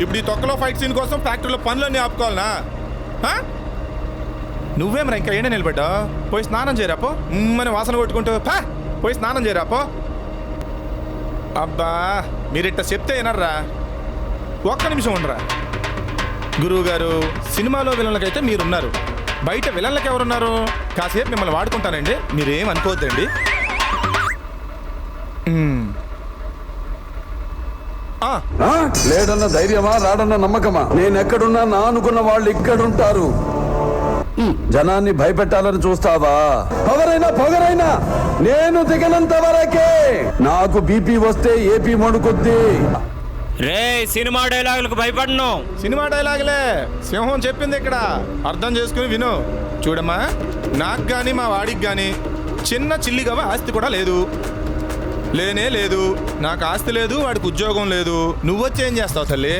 ఇప్పుడు ఈ తొక్కలో ఫైట్ సీన్ కోసం ఫ్యాక్టరీలో పనులన్నీ ఆపుకోవాలనా? హా? నువ్వేమరా ఇంకా ఏడే నిలబడ్డా పోయి స్నానం చేయరాపో మన వాసన కొట్టుకుంటూ పా. పోయి స్నానం చేయరాపో అబ్బా మీరిట్ట చెప్తే వినర్రా. ఒక్క నిమిషం ఉండరా. గురువు గారు సినిమాలో విలన్లకైతే మీరున్నారు. బయట విలన్లకు ఎవరున్నారు కాసేపు మిమ్మల్ని వాడుకుంటానండి. మీరేం అనుకోవద్దండి. లేడన్న ధైర్యమా రాడన్న నమ్మకమా? నేను ఎక్కడున్నా నా అనుకున్న వాళ్ళు ఇక్కడుంటారు. జనాన్ని భయపెట్టాలని చూస్తావా? పవరైనా పొగరైనా! నేను దిగనంత వరకే! నాకు బీపీ వస్తే ఏపీ మణుకుద్ది. రే సినిమా డైలాగులకు భయపడను. సినిమా డైలాగులే. సింహం చెప్పింది ఇక్కడ. అర్థం చేసుకుని విను. చూడమ్మా నాకు కానీ మా వాడికి కానీ చిన్న చిల్లిగవ ఆస్తి కూడా లేదు. లేనే లేదు. నాకు ఆస్తి లేదు వాడికి ఉద్యోగం లేదు. నువ్వొచ్చేం చేస్తావు తల్లి?